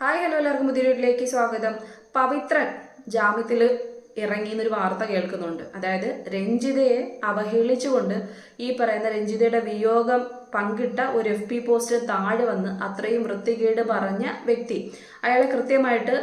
Hi hello എല്ലാവർക്കും പുതിയ വീട്ടിലേക്ക് സ്വാഗതം. പവിത്രൻ ജാമ്യത്തിൽ ഇറങ്ങി എന്നൊരു വാർത്ത കേൾക്കുന്നുണ്ട്. അതായത് രഞ്ജിതയെ അവഹേളിച്ചുകൊണ്ട് ഈ പറയുന്ന രഞ്ജിതയുടെ വിയോഗം പങ്കിട്ട ഒരു എഫ് പി പോസ്റ്റ് താഴെ വന്ന് അത്രയും വൃത്തികേട് പറഞ്ഞ വ്യക്തി. അയാളെ കൃത്യമായിട്ട്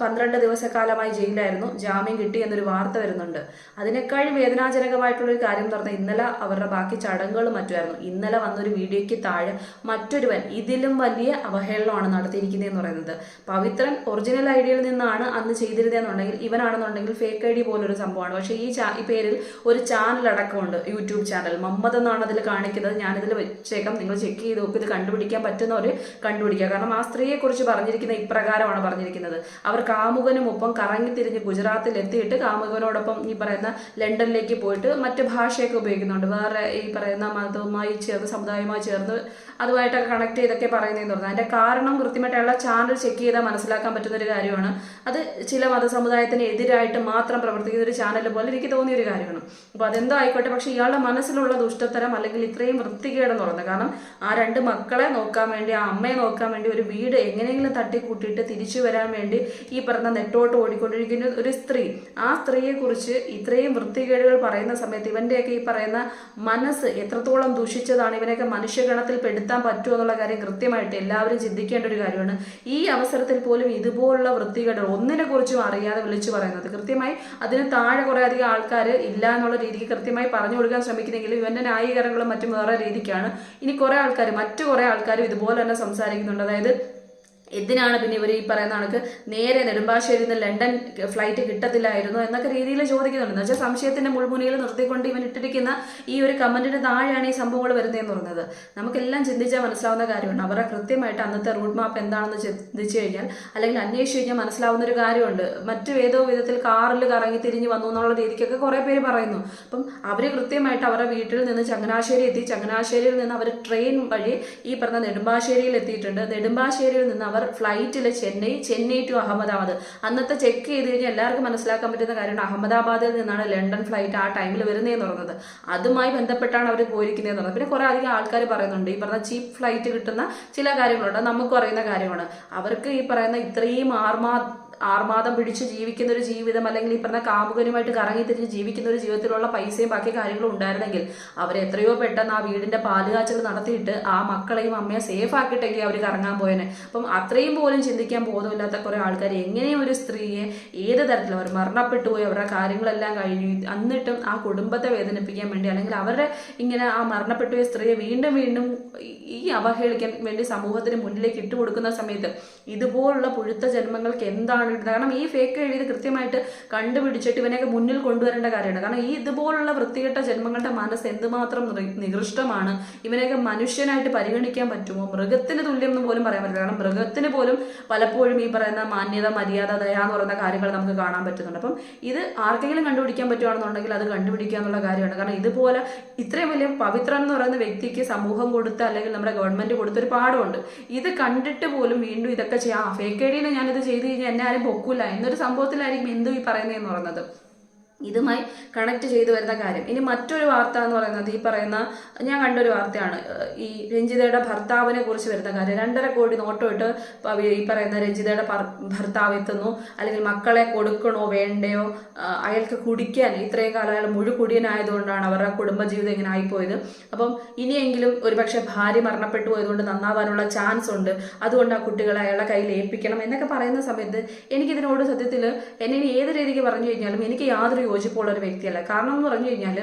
പന്ത്രണ്ട് ദിവസക്കാലമായി ജയിലായിരുന്നു ജാമ്യം കിട്ടി എന്നൊരു വാർത്ത വരുന്നുണ്ട്. അതിനേക്കാൾ വേദനാജനകമായിട്ടുള്ളൊരു കാര്യം പറഞ്ഞാൽ ഇന്നലെ അവരുടെ ബാക്കി ചടങ്ങുകളും മറ്റുമായിരുന്നു. ഇന്നലെ വന്നൊരു വീഡിയോയ്ക്ക് താഴെ മറ്റൊരുവൻ ഇതിലും വലിയ അവഹേളനമാണ് നടത്തിയിരിക്കുന്നത് എന്ന് പറയുന്നത്. പവിത്രൻ ഒറിജിനൽ ഐഡിയയിൽ നിന്നാണ് അന്ന് ചെയ്തിരുന്നതെന്നുണ്ടെങ്കിൽ ഇവനാണെന്നുണ്ടെങ്കിൽ ഫേക്ക് ഐ ഡി പോലൊരു സംഭവമാണ്. പക്ഷേ ഈ ഈ പേരിൽ ഒരു ചാനൽ അടക്കമുണ്ട് യൂട്യൂബ് ചാനൽ. മമ്മദ് എന്നാണ് അതിൽ കാണിക്കുന്നത്. ഞാനിതിൽ വെച്ചേക്കാം. നിങ്ങൾ ചെക്ക് ചെയ്ത് നോക്കി. ഇത് കണ്ടുപിടിക്കാൻ പറ്റുന്നവർ കണ്ടുപിടിക്കുക. കാരണം ആ സ്ത്രീയെ കുറിച്ച് പറഞ്ഞിരിക്കുന്ന ഇപ്രകാരമാണ് പറഞ്ഞിരിക്കുന്നത്. അവർ കാമുകനും ഒപ്പം കറങ്ങി തിരിഞ്ഞ് ഗുജറാത്തിൽ എത്തിയിട്ട് കാമുകനോടൊപ്പം ഈ പറയുന്ന ലണ്ടനിലേക്ക് പോയിട്ട് മറ്റ് ഭാഷയൊക്കെ ഉപയോഗിക്കുന്നുണ്ട്. വേറെ ഈ പറയുന്ന മതവുമായി ചേർന്ന് സമുദായവുമായി ചേർന്ന് അതുമായിട്ടൊക്കെ കണക്ട് ചെയ്തൊക്കെ പറയുന്നതെന്ന് പറഞ്ഞാൽ അതിന്റെ കാരണം കൃത്യമായിട്ടുള്ള ചാനൽ ചെക്ക് ചെയ്താൽ മനസ്സിലാക്കാൻ പറ്റുന്ന ഒരു കാര്യമാണ്. അത് ചില മതസമുദായത്തിന് എതിരായിട്ട് മാത്രം പ്രവർത്തിക്കുന്ന ഒരു ചാനൽ പോലെ എനിക്ക് തോന്നിയ ഒരു കാര്യമാണ്. അപ്പോൾ അതെന്തോ ആയിക്കോട്ടെ പക്ഷെ ഇയാളുടെ മനസ്സിലുള്ള ദുഷ്ടത്തരം അല്ലെങ്കിൽ ഇത്രയും വൃത്തികേടെന്ന് പറയുന്നത് കാരണം ആ രണ്ട് മക്കളെ നോക്കാൻ വേണ്ടി ആ അമ്മയെ നോക്കാൻ വേണ്ടി ഒരു വീട് എങ്ങനെയെങ്കിലും തട്ടിക്കൂട്ടിയിട്ട് തിരിച്ചു വരാൻ വേണ്ടി ഈ പറഞ്ഞ നെട്ടോട്ട് ഓടിക്കൊണ്ടിരിക്കുന്ന ഒരു സ്ത്രീ ആ സ്ത്രീയെ കുറിച്ച് ഇത്രയും വൃത്തികേടുകൾ പറയുന്ന സമയത്ത് ഇവന്റെയൊക്കെ ഈ പറയുന്ന മനസ്സ് എത്രത്തോളം ദൂഷിച്ചതാണ് ഇവനെയൊക്കെ മനുഷ്യഗണത്തിൽ പെടുത്താൻ പറ്റുമോ എന്നുള്ള കാര്യം കൃത്യമായിട്ട് എല്ലാവരും ചിന്തിക്കേണ്ട ഒരു കാര്യമാണ്. ഈ അവസരത്തിൽ പോലും ഇതുപോലുള്ള വൃത്തികേട് ഒന്നിനെ കുറിച്ചും അറിയാതെ വിളിച്ചു പറയുന്നത്. കൃത്യമായി അതിന് താഴെ കുറെ അധികം ആൾക്കാർ ഇല്ല എന്നുള്ള രീതിക്ക് കൃത്യമായി പറഞ്ഞു കൊടുക്കാൻ ശ്രമിക്കുന്നെങ്കിലും ഇവന്റെ ന്യായീകരണങ്ങളും മറ്റും വേറെ രീതിക്കാണ്. ഇനി കുറെ ആൾക്കാർ മറ്റു കുറെ ആൾക്കാരും ഇതുപോലെ തന്നെ സംസാരിക്കുന്നുണ്ട്. അതായത് എന്തിനാണ് പിന്നെ ഇവർ ഈ പറയുന്ന കണക്ക്? നേരെ നെടുമ്പാശ്ശേരി നിന്ന് ലണ്ടൻ ഫ്ലൈറ്റ് കിട്ടത്തില്ലായിരുന്നു എന്നൊക്കെ രീതിയിൽ ചോദിക്കുന്നുണ്ട്. എന്ന് വെച്ചാൽ സംശയത്തിന്റെ മുൾമുനയിൽ നിർത്തിക്കൊണ്ട് ഇവൻ ഇട്ടിരിക്കുന്ന ഈ ഒരു കമന്റിന് താഴെയാണ് ഈ സംഭവങ്ങൾ വരുന്നതെന്ന് പറയുന്നത് നമുക്കെല്ലാം ചിന്തിച്ചാൽ മനസ്സിലാവുന്ന കാര്യമാണ്. അവരുടെ കൃത്യമായിട്ട് അന്നത്തെ റൂട്ട് മാപ്പ് എന്താണെന്ന് ചിന്തിച്ചു കഴിഞ്ഞാൽ അല്ലെങ്കിൽ അന്വേഷിച്ച് കഴിഞ്ഞാൽ മനസ്സിലാവുന്ന ഒരു കാര്യമുണ്ട്. മറ്റു ഏതോ വിധത്തിൽ കാറിൽ കറങ്ങി തിരിഞ്ഞു വന്നു എന്നുള്ള രീതിക്കൊക്കെ കുറെ പേര് പറയുന്നു. അപ്പം അവർ കൃത്യമായിട്ട് അവരുടെ വീട്ടിൽ നിന്ന് ചങ്ങനാശ്ശേരി എത്തി. ചങ്ങനാശ്ശേരിയിൽ നിന്ന് അവർ ട്രെയിൻ വഴി ഈ പറഞ്ഞ നെടുമ്പാശ്ശേരിയിൽ എത്തിയിട്ടുണ്ട്. നെടുമ്പാശ്ശേരിയിൽ നിന്ന് അവർ ഫ്ലൈറ്റിൽ ചെന്നൈ ചെന്നൈ ടു അഹമ്മദാബാദ്. അന്നത്തെ ചെക്ക് ചെയ്ത് കഴിഞ്ഞാൽ എല്ലാവർക്കും മനസ്സിലാക്കാൻ പറ്റുന്ന കാര്യമാണ്. അഹമ്മദാബാദിൽ നിന്നാണ് ലണ്ടൻ ഫ്ലൈറ്റ് ആ ടൈമിൽ വരുന്നതെന്ന് പറഞ്ഞത്. അതുമായി ബന്ധപ്പെട്ടാണ് അവർ പോയിരിക്കുന്നതെന്ന് പറഞ്ഞത്. പിന്നെ കുറെ അധികം ആൾക്കാർ പറയുന്നുണ്ട്. ഈ പറഞ്ഞ ചീപ്പ് ഫ്ലൈറ്റ് കിട്ടുന്ന ചില കാര്യങ്ങളുണ്ട്. നമുക്ക് അറിയുന്ന കാര്യമാണ്. അവർക്ക് ഈ പറയുന്ന ഇത്രയും ആർമാ ആർമാദം പിടിച്ച് ജീവിക്കുന്ന ഒരു ജീവിതം അല്ലെങ്കിൽ ഈ പറഞ്ഞ കാമുകനുമായിട്ട് കറങ്ങി തിരിഞ്ഞ് ജീവിക്കുന്ന ഒരു ജീവിതത്തിലുള്ള പൈസയും ബാക്കി കാര്യങ്ങളും ഉണ്ടായിരുന്നെങ്കിൽ അവർ എത്രയോ പെട്ടെന്ന് ആ വീടിന്റെ പാലുകാച്ചൽ നടത്തിയിട്ട് ആ മക്കളെയും അമ്മയെ സേഫ് ആക്കിയിട്ടെങ്കിൽ അവർ കറങ്ങാൻ പോയനെ. അപ്പം അത്രയും പോലും ചിന്തിക്കാൻ ബോധമില്ലാത്ത കുറെ ആൾക്കാർ എങ്ങനെയും ഒരു സ്ത്രീയെ ഏത് തരത്തിലും അവർ മരണപ്പെട്ടു പോയി അവരുടെ കാര്യങ്ങളെല്ലാം കഴിഞ്ഞു. എന്നിട്ടും ആ കുടുംബത്തെ വേദനിപ്പിക്കാൻ വേണ്ടി അല്ലെങ്കിൽ അവരുടെ ഇങ്ങനെ ആ മരണപ്പെട്ടു സ്ത്രീയെ വീണ്ടും വീണ്ടും ഈ അവഹേളിക്കാൻ വേണ്ടി സമൂഹത്തിന് മുന്നിലേക്ക് ഇട്ടുകൊടുക്കുന്ന സമയത്ത് ഇതുപോലുള്ള പുഴുത്ത ജന്മങ്ങൾക്ക് എന്താണ് കാരണം ഈ ഫേക്ക് എഴുതി കൃത്യമായിട്ട് കണ്ടുപിടിച്ചിട്ട് ഇവനെയൊക്കെ മുന്നിൽ കൊണ്ടുവരേണ്ട കാര്യമാണ്. കാരണം ഈ ഇതുപോലുള്ള വൃത്തികെട്ട ജന്മങ്ങളുടെ മനസ്സ് എന്തുമാത്രം നികൃഷ്ടമാണ്? ഇവനെയൊക്കെ മനുഷ്യനായിട്ട് പരിഗണിക്കാൻ പറ്റുമോ? മൃഗത്തിന് തുല്യം എന്ന് പോലും പറയാൻ പറ്റില്ല. കാരണം മൃഗത്തിന് പോലും പലപ്പോഴും ഈ പറയുന്ന മാന്യത മര്യാദ ദയ എന്ന് പറയുന്ന കാര്യങ്ങൾ നമുക്ക് കാണാൻ പറ്റുന്നുണ്ട്. അപ്പം ഇത് ആർക്കെങ്കിലും കണ്ടുപിടിക്കാൻ പറ്റുവാണെന്നുണ്ടെങ്കിൽ അത് കണ്ടുപിടിക്കുക എന്നുള്ള കാര്യമാണ്. കാരണം ഇതുപോലെ ഇത്രയും വലിയ പവിത്രൻ എന്ന് പറയുന്ന വ്യക്തിക്ക് സമൂഹം കൊടുത്ത അല്ലെങ്കിൽ നമ്മുടെ ഗവൺമെന്റ് കൊടുത്തൊരു പാഠമുണ്ട് ഇത് കണ്ടിട്ട് പോലും വീണ്ടും ഇതൊക്കെ ചെയ്യാം. ഫേക്ക് ഐ ഡിയിൽ ഞാനിത് ചെയ്ത് കഴിഞ്ഞാൽ എന്നെ ആരും പൊക്കൂല. എന്നൊരു സംഭവത്തിലായിരിക്കും എന്തു ഈ പറയുന്നതെന്ന് പറയുന്നത് ഇതുമായി കണക്ട് ചെയ്തു വരുന്ന കാര്യം. ഇനി മറ്റൊരു വാർത്ത എന്ന് പറയുന്നത് ഈ പറയുന്ന ഞാൻ കണ്ടൊരു വാർത്തയാണ്. ഈ രഞ്ജിതയുടെ ഭർത്താവിനെ കുറിച്ച് വരുന്ന കാര്യം. രണ്ടര കോടി നോട്ടോയിട്ട് ഈ പറയുന്ന രഞ്ജിതയുടെ ഭർത്താവ് എത്തുന്നു. അല്ലെങ്കിൽ മക്കളെ കൊടുക്കണോ വേണ്ടയോ അയാൾക്ക് കുടിക്കാൻ ഇത്രയും കാലം അയാൾ മുഴുകുടിയനായതുകൊണ്ടാണ് അവരുടെ കുടുംബജീവിതം ഇങ്ങനെ ആയിപ്പോയത്. അപ്പം ഇനിയെങ്കിലും ഒരുപക്ഷെ ഭാര്യ മരണപ്പെട്ടു പോയതുകൊണ്ട് നന്നാവാനുള്ള ചാൻസ് ഉണ്ട്. അതുകൊണ്ട് ആ കുട്ടികളെ അയാളുടെ കയ്യിൽ ഏൽപ്പിക്കണം എന്നൊക്കെ പറയുന്ന സമയത്ത് എനിക്കിതിനോട് സത്യത്തിൽ എന്നെ ഏത് രീതിക്ക് പറഞ്ഞു കഴിഞ്ഞാലും എനിക്ക് യാതൊരു യോജിപ്പുള്ള ഒരു വ്യക്തിയല്ല. കാരണം എന്ന് പറഞ്ഞു കഴിഞ്ഞാൽ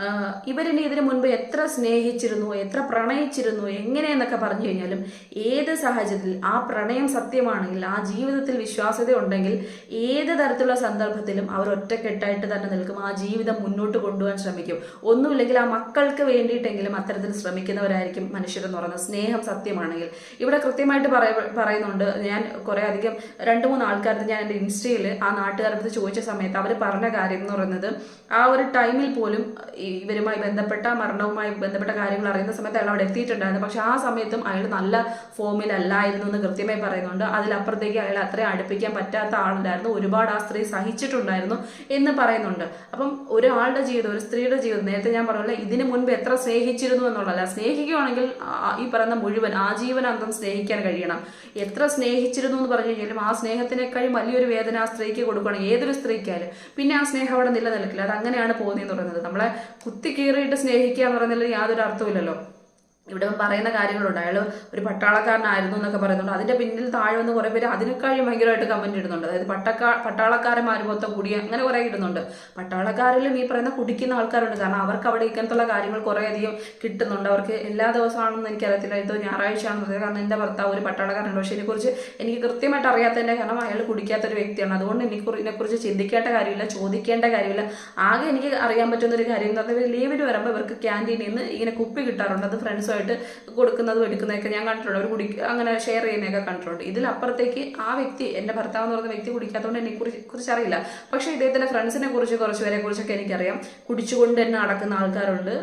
ആഹ് ഇവരെന്നെ ഇതിനു മുൻപ് എത്ര സ്നേഹിച്ചിരുന്നു എത്ര പ്രണയിച്ചിരുന്നു എങ്ങനെയെന്നൊക്കെ പറഞ്ഞു കഴിഞ്ഞാലും ഏത് സാഹചര്യത്തിൽ ആ പ്രണയം സത്യമാണെങ്കിൽ ആ ജീവിതത്തിൽ വിശ്വാസ്യത ഉണ്ടെങ്കിൽ ഏത് തരത്തിലുള്ള സന്ദർഭത്തിലും അവർ ഒറ്റക്കെട്ടായിട്ട് തന്നെ നിൽക്കും. ആ ജീവിതം മുന്നോട്ട് കൊണ്ടുപോകാൻ ശ്രമിക്കും. ഒന്നുമില്ലെങ്കിൽ ആ മക്കൾക്ക് വേണ്ടിയിട്ടെങ്കിലും അത്തരത്തിൽ ശ്രമിക്കുന്നവരായിരിക്കും മനുഷ്യരെന്ന് പറയുന്നത്. സ്നേഹം സത്യമാണെങ്കിൽ. ഇവിടെ കൃത്യമായിട്ട് പറയ- പറയുന്നുണ്ട്. ഞാൻ കുറേ അധികം രണ്ട് മൂന്ന് ആൾക്കാർക്ക് ഞാൻ എന്റെ ഇൻസ്റ്റയിൽ ആ നാട്ടുകാരുടെ ചോദിച്ച സമയത്ത് അവർ പറഞ്ഞ കാര്യം എന്ന് പറയുന്നത് ആ ഒരു ടൈമിൽ പോലും ഇവരുമായി ബന്ധപ്പെട്ട മരണവുമായി ബന്ധപ്പെട്ട കാര്യങ്ങൾ അറിയുന്ന സമയത്ത് അയാൾ അവിടെ എത്തിയിട്ടുണ്ടായിരുന്നു. പക്ഷെ ആ സമയത്തും അയാൾ നല്ല ഫോമിലല്ലായിരുന്നു എന്ന് കൃത്യമായി പറയുന്നുണ്ട്. അതിലപ്പുറത്തേക്ക് അയാൾ അത്രയും അടുപ്പിക്കാൻ പറ്റാത്ത ആളുണ്ടായിരുന്നു. ഒരുപാട് ആ സ്ത്രീ സഹിച്ചിട്ടുണ്ടായിരുന്നു എന്ന് പറയുന്നുണ്ട്. അപ്പം ഒരാളുടെ ജീവിതം ഒരു സ്ത്രീയുടെ ജീവിതം നേരത്തെ ഞാൻ പറഞ്ഞില്ല ഇതിനു മുൻപ് എത്ര സ്നേഹിച്ചിരുന്നു എന്നുള്ളതല്ല. സ്നേഹിക്കുകയാണെങ്കിൽ ഈ പറയുന്ന മുഴുവൻ ആജീവനാന്തം സ്നേഹിക്കാൻ കഴിയണം. എത്ര സ്നേഹിച്ചിരുന്നു എന്ന് പറഞ്ഞു കഴിഞ്ഞാലും ആ സ്നേഹത്തിനേക്കാളും വലിയൊരു വേദന ആ സ്ത്രീക്ക് കൊടുക്കണം ഏതൊരു സ്ത്രീക്കായാലും. പിന്നെ ആ സ്നേഹം അവിടെ നിലനിൽക്കില്ല. അത് അങ്ങനെയാണ് പോകുന്നതെന്ന് പറയുന്നത്. നമ്മളെ കുത്തി കീറിയിട്ട് സ്നേഹിക്കുക എന്ന് പറയുന്നതിൽ യാതൊരു അർത്ഥമില്ലല്ലോ ഇവിടെ പറയുന്ന കാര്യങ്ങളുണ്ട്. അയാൾ ഒരു പട്ടാളക്കാരനായിരുന്നു എന്നൊക്കെ പറയുന്നുണ്ട്. അതിന്റെ പിന്നിൽ താഴെ വന്ന് കുറെ പേര് അതിനേക്കാളും ഭയങ്കരമായിട്ട് കമന്റ് ഇടുന്നുണ്ട്. അതായത് പട്ടക്കാ പട്ടാളക്കാരന്മാർ മൊത്തം കുടി അങ്ങനെ കുറെ ഇടുന്നുണ്ട്. പട്ടാളക്കാരിലും ഈ പറയുന്ന കുടിക്കുന്ന ആൾക്കാരുണ്ട്. കാരണം അവർക്ക് അവിടെ ഇങ്ങനത്തുള്ള കാര്യങ്ങൾ കുറെ അധികം കിട്ടുന്നുണ്ട്. അവർക്ക് എല്ലാ ദിവസമാണെന്ന് എനിക്കറിയത്തില്ല. ഇത് ഞായറാഴ്ച ആണെന്ന് കാരണം എന്റെ ഭർത്താവ് ഒരു പട്ടാളക്കാരുണ്ട് പക്ഷെ ഇതിനെക്കുറിച്ച് എനിക്ക് കൃത്യമായിട്ട് അറിയാത്തതിന്റെ കാരണം അയാൾ കുടിക്കാത്ത ഒരു വ്യക്തിയാണ്. അതുകൊണ്ട് എനിക്ക് ഇതിനെക്കുറിച്ച് ചിന്തിക്കേണ്ട കാര്യമില്ല ചോദിക്കേണ്ട കാര്യമില്ല. ആകെ എനിക്ക് അറിയാൻ പറ്റുന്ന ഒരു കാര്യം എന്ന് പറഞ്ഞാൽ ലീവിന് വരുമ്പോൾ ഇവർക്ക് ക്യാന്റീനിൽ നിന്ന് ഇങ്ങനെ കുപ്പി കിട്ടാറുണ്ട്. അത് ഫ്രണ്ട്സുമായിട്ട് കൊടുക്കുന്നതും എടുക്കുന്നതൊക്കെ ഞാൻ കണ്ടിട്ടുണ്ട്. അവർ കുടി അങ്ങനെ ഷെയർ ചെയ്യുന്നതൊക്കെ കണ്ടിട്ടുണ്ട്. ഇതിലപ്പുറത്തേക്ക് ആ വ്യക്തി എന്റെ ഭർത്താവ് എന്ന് പറയുന്ന വ്യക്തി കുടിക്കാത്തതുകൊണ്ട് എന്നെ കുറിച്ച് കുറിച്ച് അറിയില്ല. പക്ഷേ ഇദ്ദേഹത്തിന്റെ ഫ്രണ്ട്സിനെ കുറിച്ച് കുറച്ച് പേരെ കുറിച്ചൊക്കെ എനിക്കറിയാം. കുടിച്ചുകൊണ്ട് തന്നെ നടക്കുന്ന ആൾക്കാരുണ്ട്.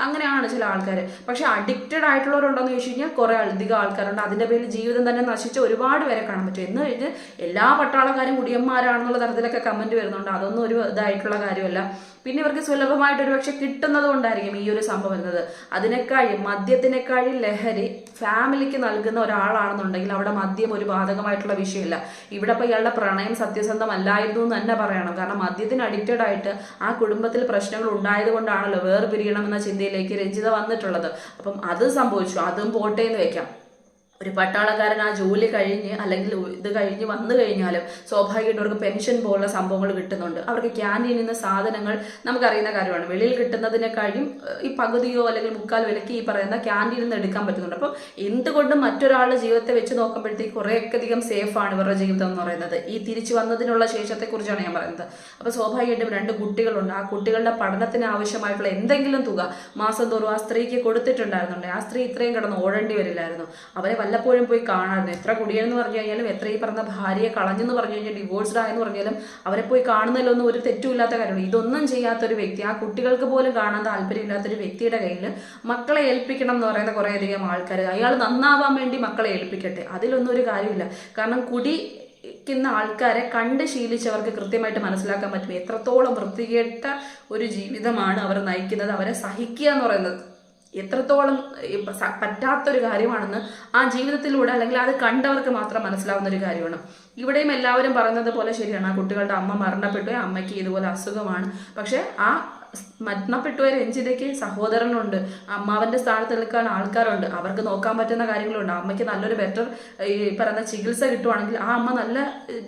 അങ്ങനെയാണ് ചില ആൾക്കാർ പക്ഷെ അഡിക്റ്റഡ് ആയിട്ടുള്ളവരുണ്ടോയെന്ന് ചോദിച്ചു കഴിഞ്ഞാൽ കുറേ അധികം ആൾക്കാരുണ്ട്. അതിന്റെ പേരിൽ ജീവിതം തന്നെ നശിച്ച ഒരുപാട് പേരെ കാണാൻ പറ്റും. എന്ന് കഴിഞ്ഞ് എല്ലാ പട്ടാളക്കാരും കുടിയന്മാരാണെന്നുള്ള തരത്തിലൊക്കെ കമന്റ് വരുന്നുണ്ട്. അതൊന്നും ഒരു ഇതായിട്ടുള്ള കാര്യമല്ല. പിന്നെ ഇവർക്ക് സുലഭമായിട്ട് ഒരു പക്ഷെ കിട്ടുന്നത് കൊണ്ടായിരിക്കും ഈ ഒരു സംഭവം വരുന്നത്. അതിനേക്കാളും മദ്യത്തിനേക്കാളും ലഹരി ഫാമിലിക്ക് നൽകുന്ന ഒരാളാണെന്നുണ്ടെങ്കിൽ അവിടെ മദ്യം ഒരു ബാധകമായിട്ടുള്ള വിഷയമില്ല. ഇവിടെ ഇപ്പോൾ ഇയാളുടെ പ്രണയം സത്യസന്ധമല്ലായിരുന്നു എന്ന് തന്നെ പറയണം. കാരണം മദ്യത്തിന് അഡിക്റ്റഡ് ആയിട്ട് ആ കുടുംബത്തിൽ പ്രശ്നങ്ങൾ ഉണ്ടായത് കൊണ്ടാണല്ലോ വേർപിരിയണം എന്ന ചിന്തയിലേക്ക് രഞ്ജിത വന്നിട്ടുള്ളത്. അപ്പം അത് സംഭവിച്ചു. അതും പോട്ടെ എന്ന് വെക്കാം. ഒരു പട്ടാളക്കാരൻ ആ ജോലി കഴിഞ്ഞ് അല്ലെങ്കിൽ ഇത് കഴിഞ്ഞ് വന്നു കഴിഞ്ഞാലും സ്വാഭാവികമായിട്ടും അവർക്ക് പെൻഷൻ പോലുള്ള സംഭവങ്ങൾ കിട്ടുന്നുണ്ട്. അവർക്ക് ക്യാന്റീനിൽ നിന്ന് സാധനങ്ങൾ നമുക്കറിയുന്ന കാര്യമാണ്. വെളിയിൽ കിട്ടുന്നതിനെക്കാളും ഈ പകുതിയോ അല്ലെങ്കിൽ മുക്കാൽ വിലയ്ക്ക് ഈ പറയുന്ന ക്യാന്റീനിൽ നിന്ന് എടുക്കാൻ പറ്റുന്നുണ്ട്. അപ്പോൾ എന്തുകൊണ്ടും മറ്റൊരാളുടെ ജീവിതത്തെ വെച്ച് നോക്കുമ്പോഴത്തേക്ക് കുറേയധികം സേഫാണ് ഇവരുടെ ജീവിതം എന്ന് പറയുന്നത്. ഈ തിരിച്ചു വന്നതിനുള്ള ശേഷത്തെക്കുറിച്ചാണ് ഞാൻ പറയുന്നത്. അപ്പോൾ സ്വാഭാവികമായിട്ടും രണ്ട് കുട്ടികളുണ്ട്. ആ കുട്ടികളുടെ പഠനത്തിന് ആവശ്യമായിട്ടുള്ള എന്തെങ്കിലും തുക മാസം തോറും ആ സ്ത്രീക്ക് കൊടുത്തിട്ടുണ്ടായിരുന്നുണ്ട്. ആ സ്ത്രീ ഇത്രയും കിടന്ന് ഓടേണ്ടി വരില്ലായിരുന്നു. അവരെ വല്ലപ്പോഴും പോയി കാണാറുണ്ട് എത്ര കുടിയെന്ന് പറഞ്ഞു കഴിഞ്ഞാലും എത്ര ഈ പറഞ്ഞ ഭാര്യയെ കളഞ്ഞെന്ന് പറഞ്ഞു കഴിഞ്ഞാൽ ഡിവോഴ്സ്ഡ് ആയെന്ന് പറഞ്ഞാലും അവരെ പോയി കാണുന്നതിലൊന്നും ഒരു തെറ്റുമില്ലാത്ത കാര്യമാണ് ഇതൊന്നും ചെയ്യാത്തൊരു വ്യക്തി ആ കുട്ടികൾക്ക് പോലും കാണാൻ താല്പര്യമില്ലാത്തൊരു വ്യക്തിയുടെ കയ്യിൽ മക്കളെ ഏൽപ്പിക്കണം എന്ന് പറയുന്ന കുറേയധികം ആൾക്കാർ അയാൾ നന്നാവാൻ വേണ്ടി മക്കളെ ഏൽപ്പിക്കട്ടെ? അതിലൊന്നും ഒരു കാര്യമില്ല. കാരണം കുടി ക്കുന്ന ആൾക്കാരെ കണ്ട് ശീലിച്ചവർക്ക് കൃത്യമായിട്ട് മനസ്സിലാക്കാൻ പറ്റും. എത്രത്തോളം വൃത്തികെട്ട ഒരു ജീവിതമാണ് അവർ നയിക്കുന്നത് അവരെ സഹിക്കുക എന്ന് പറയുന്നത്. എത്രത്തോളം പറ്റാത്തൊരു കാര്യമാണെന്ന് ആ ജീവിതത്തിലൂടെ അല്ലെങ്കിൽ അത് കണ്ടവർക്ക് മാത്രം മനസ്സിലാവുന്ന ഒരു കാര്യമാണ്. ഇവിടെയും എല്ലാവരും പറയുന്നത് പോലെ ശരിയാണ്. ആ കുട്ടികളുടെ അമ്മ മരണപ്പെട്ടു. അമ്മയ്ക്ക് ഇതുപോലെ അസുഖമാണ്. പക്ഷെ ആ മരണപ്പെട്ടു പോയ രഞ്ജിതയ്ക്ക് സഹോദരനുണ്ട്. അമ്മാവന്റെ സ്ഥാനത്ത് നിൽക്കാൻ ആൾക്കാരുണ്ട്. അവർക്ക് നോക്കാൻ പറ്റുന്ന കാര്യങ്ങളുണ്ട്. അമ്മയ്ക്ക് നല്ലൊരു ബെറ്റർ ഈ പറയുന്ന ചികിത്സ കിട്ടുവാണെങ്കിൽ ആ അമ്മ നല്ല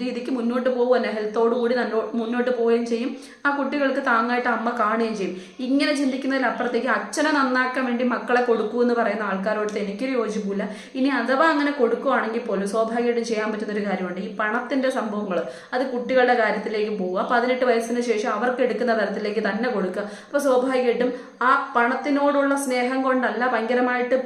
രീതിക്ക് മുന്നോട്ട് തന്നെ ഹെൽത്തോടു കൂടി നല്ല മുന്നോട്ട് പോവുകയും ചെയ്യും. ആ കുട്ടികൾക്ക് താങ്ങായിട്ട് അമ്മ കാണുകയും ചെയ്യും. ഇങ്ങനെ ചിന്തിക്കുന്നതിലപ്പുറത്തേക്ക് അച്ഛനെ നന്നാക്കാൻ വേണ്ടി മക്കളെ കൊടുക്കൂ എന്ന് പറയുന്ന ആൾക്കാരോട് എനിക്കൊരു യോജിപ്പില്ല ഇനി അഥവാ അങ്ങനെ കൊടുക്കുവാണെങ്കിൽ പോലും സ്വാഭാവികമായിട്ടും ചെയ്യാൻ പറ്റുന്ന ഒരു കാര്യമുണ്ട്. ഈ പണത്തിന്റെ സംഭവങ്ങൾ അത് കുട്ടികളുടെ കാര്യത്തിലേക്ക് പോവുക. പതിനെട്ട് വയസ്സിന് ശേഷം അവർക്ക് എടുക്കുന്ന തരത്തിലേക്ക് തന്നെ കൊടുക്കുക. അപ്പൊ സ്വാഭാവികമായിട്ടും ആ പണത്തിനോടുള്ള സ്നേഹം കൊണ്ടല്ല ഭയങ്കരമായിട്ട്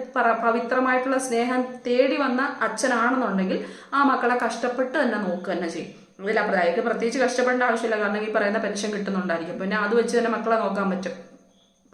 പവിത്രമായിട്ടുള്ള സ്നേഹം തേടി വന്ന അച്ഛനാണെന്നുണ്ടെങ്കിൽ ആ മക്കളെ കഷ്ടപ്പെട്ട് തന്നെ നോക്കുക തന്നെ ചെയ്യും. അതിൽ അയാൾക്ക് പ്രത്യേകിച്ച് കഷ്ടപ്പെടേണ്ട ആവശ്യമില്ല. കാരണം ഈ പറയുന്ന പെൻഷൻ കിട്ടുന്നുണ്ടായിരിക്കും. പിന്നെ അത് വെച്ച് തന്നെ മക്കളെ നോക്കാൻ പറ്റും.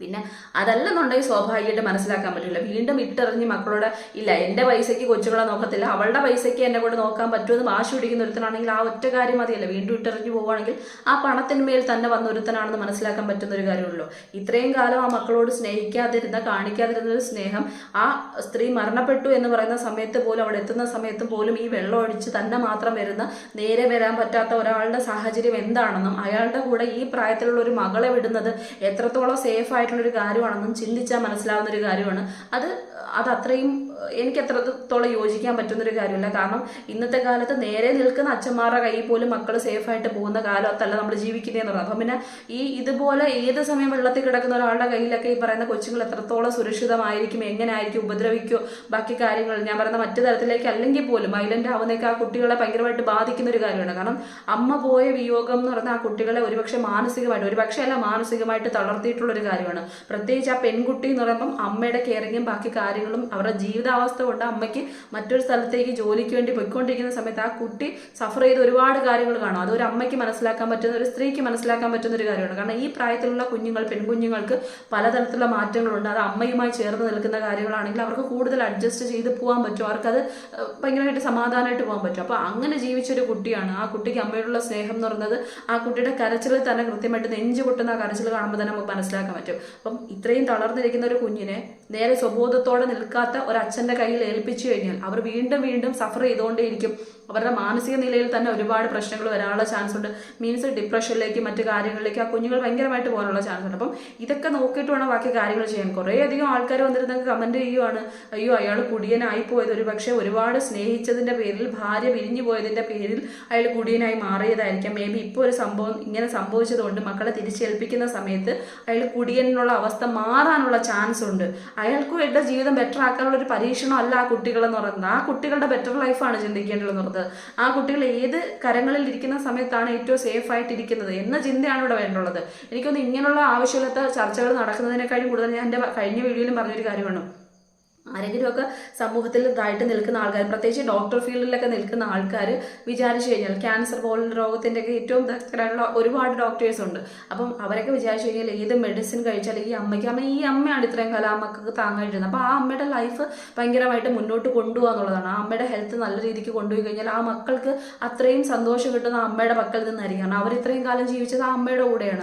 പിന്നെ അതല്ലെന്നുണ്ടെങ്കിൽ സ്വാഭാവികമായിട്ട് മനസ്സിലാക്കാൻ പറ്റില്ല. വീണ്ടും ഇട്ടെറിഞ്ഞ് മക്കളോട് ഇല്ല എന്റെ പൈസയ്ക്ക് കൊച്ചുകളെ നോക്കത്തില്ല. അവളുടെ പൈസയ്ക്ക് എന്നെ കൊണ്ട് നോക്കാൻ പറ്റുമെന്ന് വാശി പിടിക്കുന്ന ഒരുത്തനാണെങ്കിൽ ആ ഒറ്റ കാര്യം മതിയല്ല. വീണ്ടും ഇട്ടെറിഞ്ഞ് പോവുകയാണെങ്കിൽ ആ പണത്തിന്മേൽ തന്നെ വന്ന ഒരുത്തനാണെന്ന് മനസ്സിലാക്കാൻ പറ്റുന്ന ഒരു കാര്യമുള്ളൂ. ഇത്രയും കാലം ആ മക്കളോട് സ്നേഹിക്കാതിരുന്ന കാണിക്കാതിരുന്ന ഒരു സ്നേഹം ആ സ്ത്രീ മരണപ്പെട്ടു എന്ന് പറയുന്ന സമയത്ത് പോലും അവിടെ എത്തുന്ന സമയത്ത് പോലും ഈ വെള്ളം ഒഴിച്ച് തന്നെ മാത്രം വരുന്ന നേരെ വരാൻ പറ്റാത്ത ഒരാളുടെ സാഹചര്യം എന്താണെന്നും അയാളുടെ കൂടെ ഈ പ്രായത്തിലുള്ള ഒരു മകളെ വിടുന്നത് എത്രത്തോളം സേഫ് ആയിട്ടുള്ള ഒരു കാര്യമാണെന്നും ചിന്തിച്ചാൽ മനസ്സിലാവുന്ന ഒരു കാര്യമാണ്. അത് അത് അത്രയും എനിക്ക് എത്രത്തോളം യോജിക്കാൻ പറ്റുന്നൊരു കാര്യമില്ല. കാരണം ഇന്നത്തെ കാലത്ത് നേരെ നിൽക്കുന്ന അച്ഛന്മാരുടെ കയ്യിൽ പോലും മക്കൾ സേഫായിട്ട് പോകുന്ന കാലത്തല്ല നമ്മൾ ജീവിക്കുന്നതെന്ന് പറയുന്നത്. അപ്പം പിന്നെ ഈ ഇതുപോലെ ഏത് സമയം വെള്ളത്തിൽ കിടക്കുന്ന ഒരാളുടെ കയ്യിലൊക്കെ ഈ പറയുന്ന കൊച്ചുങ്ങൾ എത്രത്തോളം സുരക്ഷിതമായിരിക്കും എങ്ങനെയായിരിക്കും ഉപദ്രവിക്കോ ബാക്കി കാര്യങ്ങൾ ഞാൻ പറയുന്ന മറ്റു തരത്തിലേക്ക് അല്ലെങ്കിൽ പോലും വയലന്റ് ആവുന്നേക്ക് ആ കുട്ടികളെ ഭയങ്കരമായിട്ട് ബാധിക്കുന്ന ഒരു കാര്യമാണ്. കാരണം അമ്മ പോയ വിയോഗം എന്ന് പറഞ്ഞാൽ ആ കുട്ടികളെ ഒരുപക്ഷെ മാനസികമായിട്ട് ഒരുപക്ഷെ അല്ല മാനസികമായിട്ട് തളർത്തിയിട്ടുള്ള ഒരു കാര്യമാണ്. പ്രത്യേകിച്ച് ആ പെൺകുട്ടി എന്ന് പറയുമ്പം അമ്മയുടെ കെയറിങ്ങും ബാക്കി കാര്യങ്ങളും അവരുടെ ജീവിത അടിയന്തരാവസ്ഥ കൊണ്ട് അമ്മയ്ക്ക് മറ്റൊരു സ്ഥലത്തേക്ക് ജോലിക്ക് വേണ്ടി പോയിക്കൊണ്ടിരിക്കുന്ന സമയത്ത് ആ കുട്ടി സഫർ ചെയ്ത് ഒരുപാട് കാര്യങ്ങൾ കാണും. അത് ഒരു അമ്മയ്ക്ക് മനസ്സിലാക്കാൻ പറ്റുന്ന ഒരു സ്ത്രീക്ക് മനസ്സിലാക്കാൻ പറ്റുന്ന ഒരു കാര്യമാണ്. കാരണം ഈ പ്രായത്തിലുള്ള കുഞ്ഞുങ്ങൾ പെൺകുഞ്ഞുങ്ങൾക്ക് പലതരത്തിലുള്ള മാറ്റങ്ങളുണ്ട്. അത് അമ്മയുമായി ചേർന്ന് നിൽക്കുന്ന കാര്യങ്ങളാണെങ്കിൽ അവർക്ക് കൂടുതൽ അഡ്ജസ്റ്റ് ചെയ്ത് പോകാൻ പറ്റും. അവർക്കത് ഭയങ്കരമായിട്ട് സമാധാനമായിട്ട് പോകാൻ പറ്റും. അപ്പോൾ അങ്ങനെ ജീവിച്ചൊരു കുട്ടിയാണ്. ആ കുട്ടിക്ക് അമ്മയോടുള്ള സ്നേഹം എന്ന് പറയുന്നത് ആ കുട്ടിയുടെ കരച്ചിലിൽ തന്നെ കൃത്യമായിട്ട് നെഞ്ചു പൊട്ടുന്ന ആ കരച്ചിൽ കാണുമ്പോൾ തന്നെ നമുക്ക് മനസ്സിലാക്കാൻ പറ്റും. അപ്പം ഇത്രയും തളർന്നിരിക്കുന്ന ഒരു കുഞ്ഞിനെ നേരെ സ്വബോധത്തോടെ നിൽക്കാത്ത ഒരു അച്ഛന്റെ കയ്യിൽ ഏൽപ്പിച്ചു കഴിഞ്ഞാൽ അവർ വീണ്ടും വീണ്ടും സഫർ ചെയ്തുകൊണ്ടേയിരിക്കും. അവരുടെ മാനസിക നിലയിൽ തന്നെ ഒരുപാട് പ്രശ്നങ്ങൾ വരാനുള്ള ചാൻസ് ഉണ്ട്. മീൻസ് ഡിപ്രഷനിലേക്ക് മറ്റു കാര്യങ്ങളിലേക്ക് ആ കുഞ്ഞുങ്ങൾ ഭയങ്കരമായിട്ട് പോകാനുള്ള ചാൻസ് ഉണ്ട്. അപ്പം ഇതൊക്കെ നോക്കിയിട്ട് വേണം ബാക്കി കാര്യങ്ങൾ ചെയ്യാൻ. കുറേ അധികം ആൾക്കാർ വന്നിരുന്നെങ്കിൽ കമന്റ് ചെയ്യുവാണ്. അയ്യോ അയാൾ കുടിയനായി പോയത് ഒരു പക്ഷേ ഒരുപാട് സ്നേഹിച്ചതിന്റെ പേരിൽ ഭാര്യ പിരിഞ്ഞു പോയതിന്റെ പേരിൽ അയാൾ കുടിയനായി മാറിയതായിരിക്കാം. മേ ബി ഇപ്പോൾ ഒരു സംഭവം ഇങ്ങനെ സംഭവിച്ചതുകൊണ്ട് മക്കളെ തിരിച്ചേൽപ്പിക്കുന്ന സമയത്ത് അയാൾ കുടിയനുള്ള അവസ്ഥ മാറാനുള്ള ചാൻസ് ഉണ്ട്. അയാൾക്കും എന്റെ ജീവിതം ബെറ്റർ ആക്കാനുള്ള ഒരു പരീക്ഷണം അല്ല ആ കുട്ടികളെന്ന് പറയുന്നത്. ആ കുട്ടികളുടെ ബെറ്റർ ലൈഫാണ് ചിന്തിക്കേണ്ടത് എന്ന് പറയുന്നത് ആ കുട്ടികൾ ഏത് കരങ്ങളിൽ ഇരിക്കുന്ന സമയത്താണ് ഏറ്റവും സേഫ് ആയിട്ട് ഇരിക്കുന്നത് എന്ന ചിന്തയാണ് ഇവിടെ വേണ്ടുള്ളത്. എനിക്കൊന്ന് ഇങ്ങനെയുള്ള ആവശ്യമില്ലാത്ത ചർച്ചകൾ നടക്കുന്നതിനേക്കാളും കൂടുതൽ ഞാൻ എന്റെ കഴിഞ്ഞ വീഡിയോയിലും പറഞ്ഞൊരു കാര്യമാണ്. ആരെങ്കിലുമൊക്കെ സമൂഹത്തിൽ ഇതായിട്ട് നിൽക്കുന്ന ആൾക്കാർ പ്രത്യേകിച്ച് ഡോക്ടർ ഫീൽഡിലൊക്കെ നിൽക്കുന്ന ആൾക്കാർ വിചാരിച്ചു കഴിഞ്ഞാൽ ക്യാൻസർ പോലുള്ള രോഗത്തിന്റെ ഏറ്റവും ദക്തരായിട്ടുള്ള ഒരുപാട് ഡോക്ടേഴ്സ് ഉണ്ട്. അപ്പം അവരൊക്കെ വിചാരിച്ചു കഴിഞ്ഞാൽ ഏത് മെഡിസിൻ കഴിച്ചാൽ ഈ അമ്മയ്ക്ക് അമ്മ ഈ അമ്മയാണ് ഇത്രയും കാലം മക്കൾക്ക് താങ്ങായിട്ടിരുന്നത് അപ്പോൾ ആ അമ്മയുടെ ലൈഫ് ഭയങ്കരമായിട്ട് മുന്നോട്ട് കൊണ്ടുപോകുക എന്നുള്ളതാണ്. ആ അമ്മയുടെ ഹെൽത്ത് നല്ല രീതിക്ക് കൊണ്ടുപോയി കഴിഞ്ഞാൽ ആ മക്കൾക്ക് അത്രയും സന്തോഷം കിട്ടുന്ന അമ്മയുടെ പക്കൽ നിന്നായിരിക്കും. കാരണം അവർ ഇത്രയും കാലം ജീവിച്ചത് ആ അമ്മയുടെ കൂടെയാണ്.